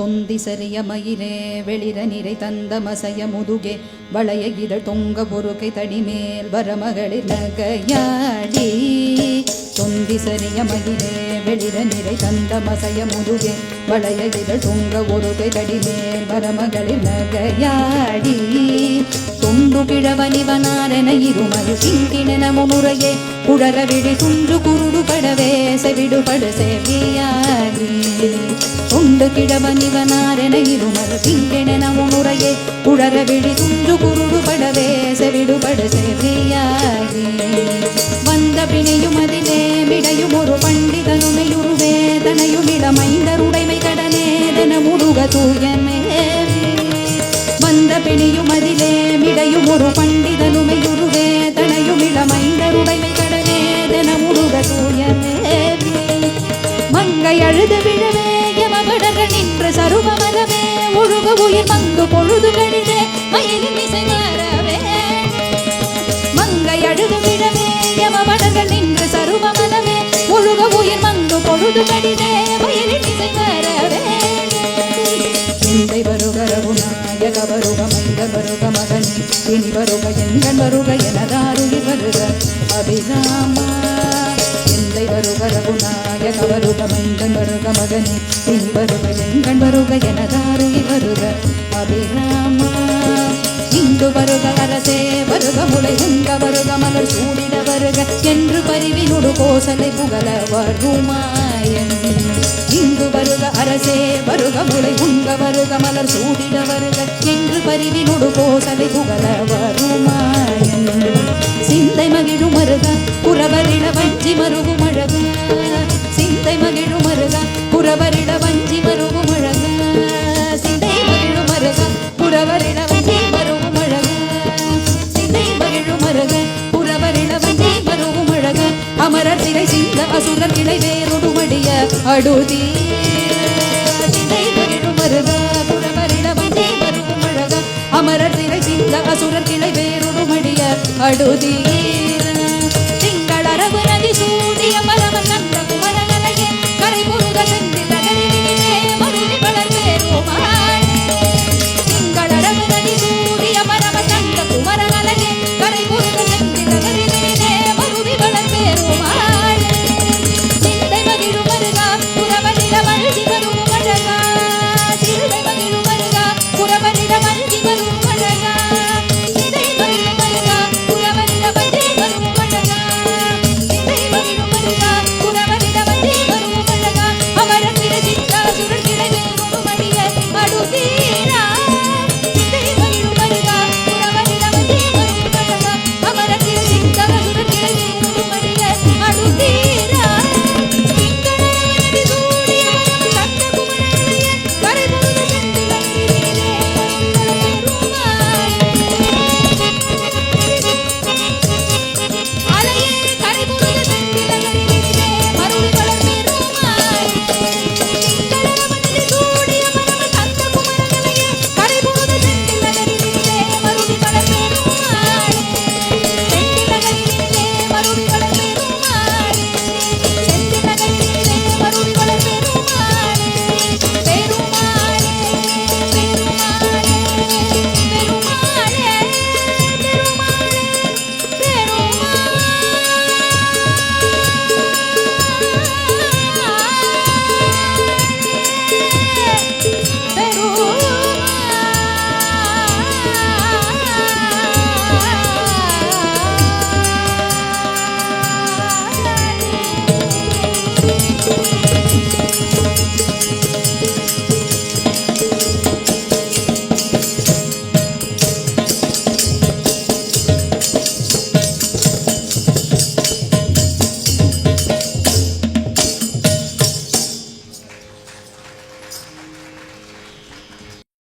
தொந்தி சரிய மயிலே வெளிர நிறை தந்த மசைய முதுகே வளைய இதழ் தொங்க பொறுக்கை தடிமேல் வரமகளிர் நகையாடி. தொந்தி சரிய மயிலே வெளிர நிறை தந்த மசைய முதுகே வளைய இதழ் தொங்க ஒருகை தடிமேல் வரமகளிர் நகையாடி. தொண்டு கிழவனிவனாரென இருமயு திங்கிணன முனுரையே குழற விழி துன்று குருடு படவே செவிடுபடு செவியாகி தொண்டு கிழவனிவனாரென இருமது திங்கிணன முனுரையே குழற விழி துன்று குருடுபடவே செவிடுபடு செவியாகி. வந்த பிணையும் அதிலே மிடையும் ஒரு பண்டிதனுமையுருவே தனையும் இளமைந்தருடைமை கடனேதன முருக தூயமே வந்த பிணியும் அதிலே மிடையும் ஒரு பண்டி மங்கு பொழுது கழிதே மயிலின் வருக ரகுநாயக வருக மைந்த வருக மகனே. இனி வருக எங்கள் வருக எனதாருகி வருக அபிராமா. சிந்தை வருக ரகுநாயக வருக மைந்த வருக மகனே. இனி வருக எங்கள் வருக எனதாருகி வருக அபிராமா. இங்கு வருக அரசே வருக முளை உங்க வருக மலர் சூடிட வருக. என்று பரிவினுடு கோசலை புகழ வருமாயன் இங்கு வருக அரசே வருக முளை உங்க வருக மலர் சூடிட வருக. என்று பரிவினுடு கோசலை புகழ வருமாயன். சிந்தை மகிழும் மருக புறவரிட வஞ்சி மருகும் அழக சிந்தை மகிழும் மருக புறவரிட வஞ்சி மருகும் அழக சிந்தை மகிழும் மருக புறவரிட வஞ்சி மருகும் அழக சிந்தை மகிழும் மருக புறவரிட வஞ்சி மருகும் அழக அமரர் சிலை சிந்த அசுரர் கிளை வேறு அடுதி அமரர் திரை சிந்த அசுரர் கிளை வேறொடுமடிய அடுதி